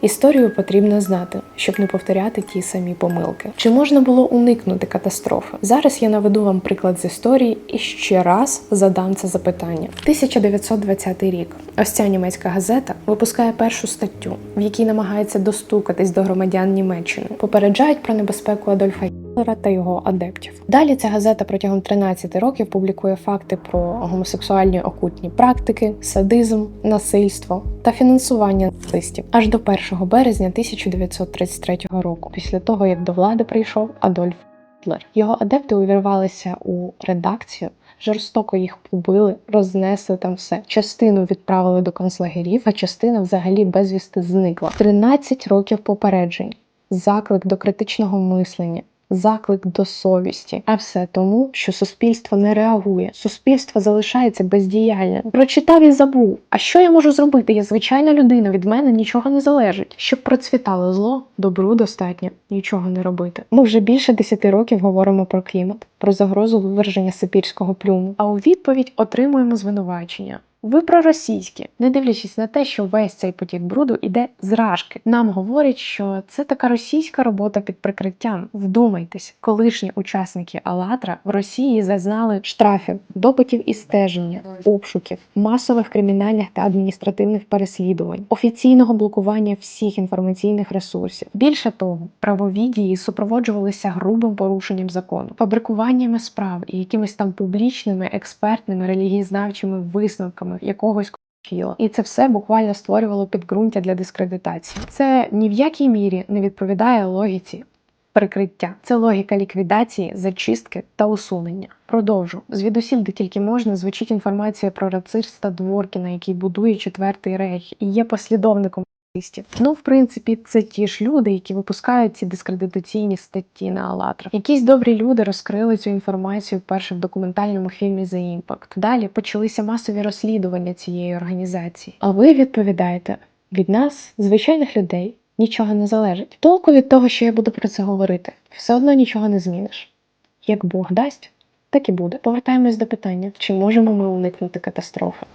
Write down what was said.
Історію потрібно знати, щоб не повторяти ті самі помилки. Чи можна було уникнути катастрофи? Зараз я наведу вам приклад з історії і ще раз задам це запитання. 1920 рік. Ось ця німецька газета випускає першу статтю, в якій намагається достукатись до громадян Німеччини. Попереджають про небезпеку Адольфа Гітлера та його адептів. Далі ця газета протягом 13 років публікує факти про гомосексуальні окультні практики, садизм, насильство та фінансування нацистів аж до 1 березня 1933 року, після того як до влади прийшов Адольф Гітлер. Його адепти увірвалися у редакцію. Жорстоко їх побили, рознесли там все. Частину відправили до концлагерів, а частина взагалі безвісти зникла. 13 років попереджень, заклик до критичного мислення, заклик до совісті. А все тому, що суспільство не реагує. Суспільство залишається бездіяльним. Прочитав і забув. А що я можу зробити? Я звичайна людина, від мене нічого не залежить. Щоб процвітало зло, добру достатньо нічого не робити. Ми вже більше 10 років говоримо про клімат, про загрозу виверження сибірського плюму. А у відповідь отримуємо звинувачення. Ви проросійські, не дивлячись на те, що весь цей потік бруду іде з рашки. Нам говорять, що це така російська робота під прикриттям. Вдумайтесь, колишні учасники Алатра в Росії зазнали штрафів, допитів і стеження, обшуків, масових кримінальних та адміністративних переслідувань, офіційного блокування всіх інформаційних ресурсів. Більше того, правові дії супроводжувалися грубим порушенням закону, фабрикуваннями справ і якимись там публічними, експертними, релігієзнавчими висновками якогось філа. І це все буквально створювало підґрунтя для дискредитації. Це ні в якій мірі не відповідає логіці прикриття. Це логіка ліквідації, зачистки та усунення. Продовжу звідусіль, де тільки можна, звучить інформація про рациста Дворкіна, який будує четвертий рейх і є послідовником. Нацистів. Ну, в принципі, це ті ж люди, які випускають ці дискредитаційні статті на Алатра. Якісь добрі люди розкрили цю інформацію вперше в документальному фільмі The Impact. Далі почалися масові розслідування цієї організації. А ви відповідаєте від нас, звичайних людей, нічого не залежить. Толку від того, що я буду про це говорити, все одно нічого не зміниш. Як Бог дасть, так і буде. Повертаємось до питання: чи можемо ми уникнути катастрофи?